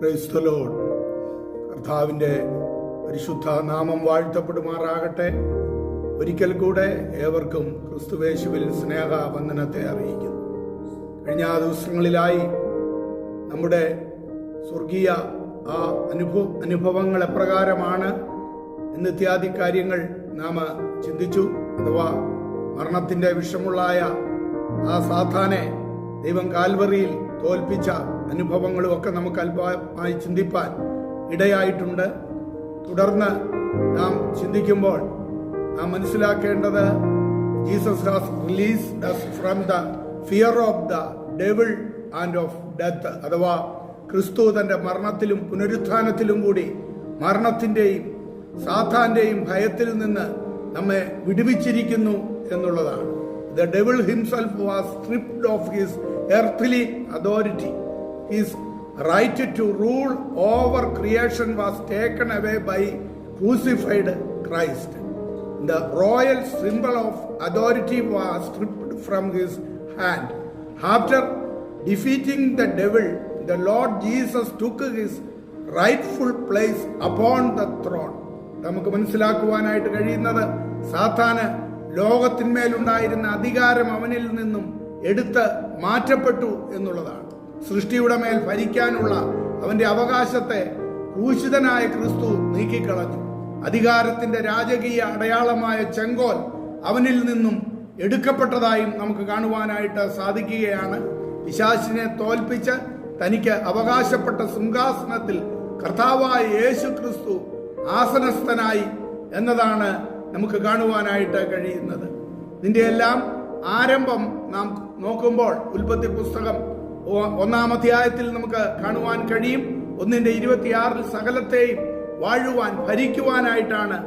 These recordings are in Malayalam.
പ്രൈസലോൺ കർത്താവിന്റെ പരിശുദ്ധ നാമം വാഴ്ത്തപ്പെടുമാറാകട്ടെ. ഒരിക്കൽ കൂടെ ഏവർക്കും ക്രിസ്തുവേശുവിൽ സ്നേഹ വന്ദനത്തെ അറിയിക്കുന്നു. കഴിഞ്ഞ ദിവസങ്ങളിലായി നമ്മുടെ സ്വർഗീയ ആ അനുഭവ അനുഭവങ്ങൾ എപ്രകാരമാണ് എന്നിത്യാദി കാര്യങ്ങൾ നാം ചിന്തിച്ചു. അഥവാ മരണത്തിന്റെ വിഷമുള്ളായ ആ സാധാനെ ദൈവം കാൽവറിയിൽ തോൽപ്പിച്ച അനുഭവങ്ങളും ഒക്കെ നമുക്ക് അല്പമായി ചിന്തിപ്പാൻ ഇടയായിട്ടുണ്ട്. തുടർന്ന് നാം ചിന്തിക്കുമ്പോൾ നാം മനസ്സിലാക്കേണ്ടത് Jesus has released us from the fear of the devil and of death അഥവാ ക്രിസ്തു തന്റെ മരണത്തിലും പുനരുത്ഥാനത്തിലും കൂടി മരണത്തിന്റെയും സാധാന്റെയും ഭയത്തിൽ നിന്ന് നമ്മെ വിടുവിച്ചിരിക്കുന്നു എന്നുള്ളതാണ്. The devil himself was stripped of his earthly authority his right to rule over creation was taken away by crucified Christ the royal symbol of authority was stripped from his hand after defeating the devil the Lord Jesus took his rightful place upon the throne നമുക്ക് മനസ്സിലാക്കുവാനായിട്ട് കഴിയുന്നത് സാത്താന് ലോകത്തിന്മേലുണ്ടായിരുന്ന അധികാരം അവനിൽ നിന്നും എടുത്ത് മാറ്റപ്പെട്ടു എന്നുള്ളതാണ്. സൃഷ്ടിയുടെ മേൽ ഭരിക്കാനുള്ള അവന്റെ അവകാശത്തെ ക്രൂശിതനായ ക്രിസ്തു നീക്കിക്കളഞ്ഞു. അധികാരത്തിന്റെ രാജകീയ അടയാളമായ ചെങ്കോൽ അവനിൽ നിന്നും എടുക്കപ്പെട്ടതായും നമുക്ക് കാണുവാനായിട്ട് സാധിക്കുകയാണ്. പിശാശിനെ തോൽപ്പിച്ച് തനിക്ക് അവകാശപ്പെട്ട സിംഹാസനത്തിൽ കർത്താവായ യേശു ക്രിസ്തു ആസനസ്ഥനായി എന്നതാണ് നമുക്ക് കാണുവാനായിട്ട് കഴിയുന്നത്. ഇതിന്റെ എല്ലാം ആരംഭം നാം നോക്കുമ്പോൾ ഉൽപ്പത്തി പുസ്തകം ഒന്നാം അധ്യായത്തിൽ നമുക്ക് കാണുവാൻ കഴിയും. ഒന്നിന്റെ ഇരുപത്തിയാറിൽ സകലത്തെയും വാഴുവാൻ ഭരിക്കുവാനായിട്ടാണ്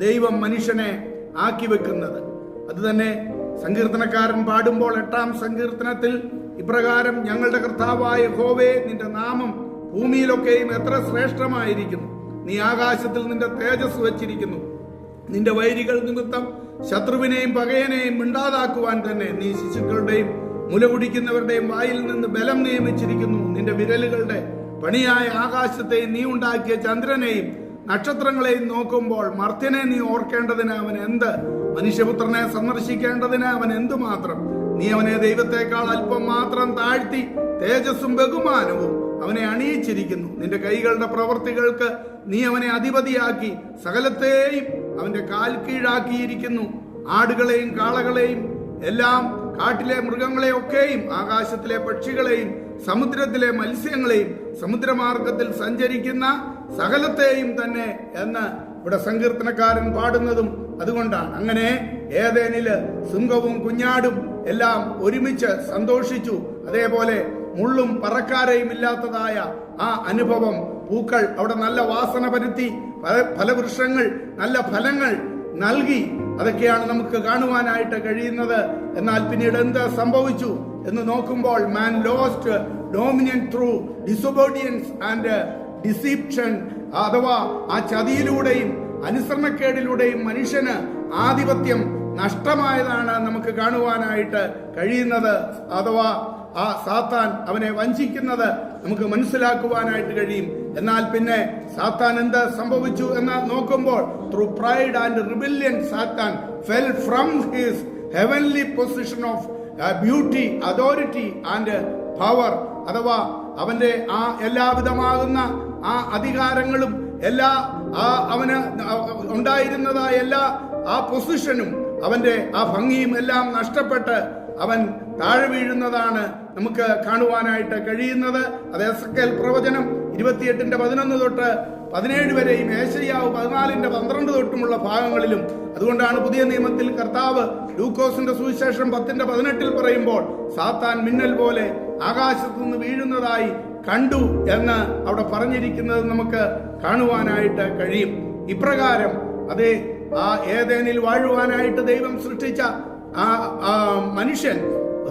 ദൈവം മനുഷ്യനെ ആക്കി വെക്കുന്നത്. അത് തന്നെ സങ്കീർത്തനക്കാരൻ പാടുമ്പോൾ എട്ടാം സങ്കീർത്തനത്തിൽ ഇപ്രകാരം ഞങ്ങളുടെ കർത്താവായ ഹോവേ നിന്റെ നാമം ഭൂമിയിലൊക്കെയും എത്ര ശ്രേഷ്ഠമായിരിക്കുന്നു. നീ ആകാശത്തിൽ നിന്റെ തേജസ് വച്ചിരിക്കുന്നു. നിന്റെ വൈരികൾ നിമിത്തം ശത്രുവിനെയും പകയനെയും മിണ്ടാതാക്കുവാൻ തന്നെ നീ ശിശുക്കളുടെയും മുല കുടിക്കുന്നവരുടെയും വായിൽ നിന്ന് ബലം നിയമിച്ചിരിക്കുന്നു. നിന്റെ വിരലുകളുടെ പണിയായ ആകാശത്തെയും നീ ഉണ്ടാക്കിയ ചന്ദ്രനെയും നക്ഷത്രങ്ങളെയും നോക്കുമ്പോൾ മർത്യനെ നീ ഓർക്കേണ്ടതിന് അവൻ എന്ത്? മനുഷ്യപുത്രനെ സന്ദർശിക്കേണ്ടതിന് അവൻ എന്തുമാത്രം? നീ അവനെ ദൈവത്തെക്കാൾ അല്പം മാത്രം താഴ്ത്തി തേജസ്സും ബഹുമാനവും അവനെ അണിയിച്ചിരിക്കുന്നു. നിന്റെ കൈകളുടെ പ്രവർത്തികൾക്ക് നീ അവനെ അധിപതിയാക്കി സകലത്തെയും അവന്റെ കാൽ കീഴാക്കിയിരിക്കുന്നു. ആടുകളെയും കാളകളെയും എല്ലാം കാട്ടിലെ മൃഗങ്ങളെയൊക്കെയും ആകാശത്തിലെ പക്ഷികളെയും സമുദ്രത്തിലെ മത്സ്യങ്ങളെയും സമുദ്രമാർഗത്തിൽ സഞ്ചരിക്കുന്ന സകലത്തെയും തന്നെ എന്ന് ഇവിടെ സങ്കീർത്തനക്കാരൻ പാടുന്നതും അതുകൊണ്ടാണ്. അങ്ങനെ ഏതേനിൽ സിംഹവും കുഞ്ഞാടും എല്ലാം ഒരുമിച്ച് സന്തോഷിച്ചു. അതേപോലെ മുള്ളും പറക്കാരയും ഇല്ലാത്തതായ ആ അനുഭവം പൂക്കൾ അവിടെ നല്ല വാസന പരുത്തി ഫല- ഫലവൃക്ഷങ്ങൾ നല്ല ഫലങ്ങൾ നൽകി. അതൊക്കെയാണ് നമുക്ക് കാണുവാനായിട്ട് കഴിയുന്നത്. എന്നാൽ പിന്നീട് എന്ത് സംഭവിച്ചു എന്ന് നോക്കുമ്പോൾ man lost dominion through disobedience and deception അഥവാ ആ ചതിയിലൂടെയും അനുസരണക്കേടിലൂടെയും മനുഷ്യന് ആധിപത്യം നഷ്ടമായതാണ് നമുക്ക് കാണുവാനായിട്ട് കഴിയുന്നത്. അഥവാ ആ സാത്താൻ അവനെ വഞ്ചിക്കുന്നത് നമുക്ക് മനസ്സിലാക്കുവാനായിട്ട് കഴിയും. എന്നാൽ പിന്നെ സാത്താൻ എന്ത് സംഭവിച്ചു എന്ന് നോക്കുമ്പോൾ through pride and rebellion Satan fell from his heavenly position of beauty authority and power അഥവാ അവന്റെ ആ എല്ലാവിധമാകുന്ന ആ അധികാരങ്ങളും എല്ലാ ആ അവന് ഉണ്ടായിരുന്നതായ എല്ലാ ആ പൊസിഷനും അവന്റെ ആ ഭംഗിയും എല്ലാം നഷ്ടപ്പെട്ട് അവൻ താഴെ വീഴുന്നതാണ് നമുക്ക് കാണുവാനായിട്ട് കഴിയുന്നത്. അത് എസക്കേൽ പ്രവചനം ഇരുപത്തിയെട്ടിന്റെ പതിനൊന്ന് തൊട്ട് പതിനേഴ് വരെയും ഏശയ്യാവ് പതിനാലിന്റെ പന്ത്രണ്ട് തൊട്ടുമുള്ള ഭാഗങ്ങളിലും. അതുകൊണ്ടാണ് പുതിയ നിയമത്തിൽ കർത്താവ് ലൂക്കോസിന്റെ സുവിശേഷം പത്തിന്റെ പതിനെട്ടിൽ പറയുമ്പോൾ സാത്താൻ മിന്നൽ പോലെ ആകാശത്തു നിന്ന് വീഴുന്നതായി കണ്ടു എന്ന് അവിടെ പറഞ്ഞിരിക്കുന്നത് നമുക്ക് കാണുവാനായിട്ട് കഴിയും. ഇപ്രകാരം അതേ ആ ഏതേനിൽ വാഴുവാനായിട്ട് ദൈവം സൃഷ്ടിച്ച ആ ആ മനുഷ്യൻ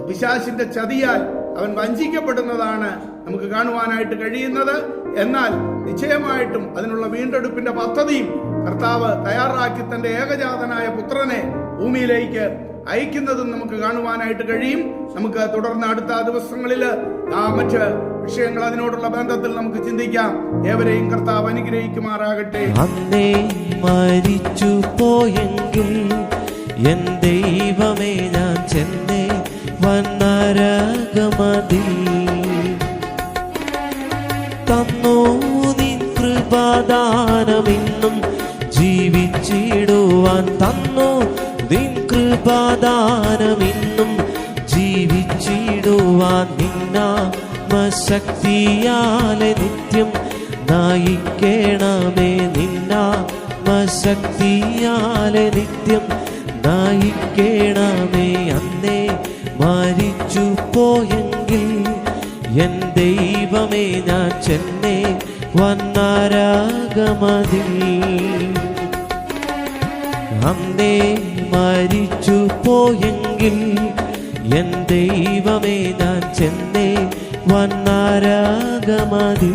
പിശാശിന്റെ ചതിയാൽ അവൻ വഞ്ചിക്കപ്പെടുന്നതാണ് നമുക്ക് കാണുവാനായിട്ട് കഴിയുന്നത്. എന്നാൽ നിശ്ചയമായിട്ടും അതിനുള്ള വീണ്ടെടുപ്പിന്റെ പദ്ധതിയും കർത്താവ് തയ്യാറാക്കി തന്റെ ഏകജാതനായ പുത്രനെ ഭൂമിയിലേക്ക് അയക്കുന്നതും നമുക്ക് കാണുവാനായിട്ട് കഴിയും. നമുക്ക് തുടർന്ന് അടുത്ത ദിവസങ്ങളിൽ മറ്റ് വിഷയങ്ങൾ അതിനോടുള്ള ബന്ധത്തിൽ നമുക്ക് ചിന്തിക്കാം. ഏവരെയും കർത്താവ് അനുഗ്രഹിക്കുമാറാകട്ടെ. അന്നേ മരിച്ചു പോയെങ്കിൽ എൻ ദൈവമേ ഞാൻ ചെന്നേ വന്നരകമതി. തന്നോ നിൻ കൃപാദാനമിന്നും ജീവിച്ചിടുവാൻ. തന്നോ നിൻ കൃപാദാനമിന്നും ജീവിച്ചിടുവാൻ. നിന്നാമശക്തിയാലെ നിത്യം നയിക്കണമേ. നിന്നാമശക്തിയാലെ നിത്യം നയിക്കണമേ അന്നേ മരിച്ചു പോയെങ്കിൽ എൻ ദൈവമേ ഞാൻ ചെന്നേ വന്നാരാഗമതി അന്നേ മരിച്ചു പോയെങ്കിൽ എൻ ദൈവമേ ഞാൻ ചെന്നേ വന്നാരാഗമതി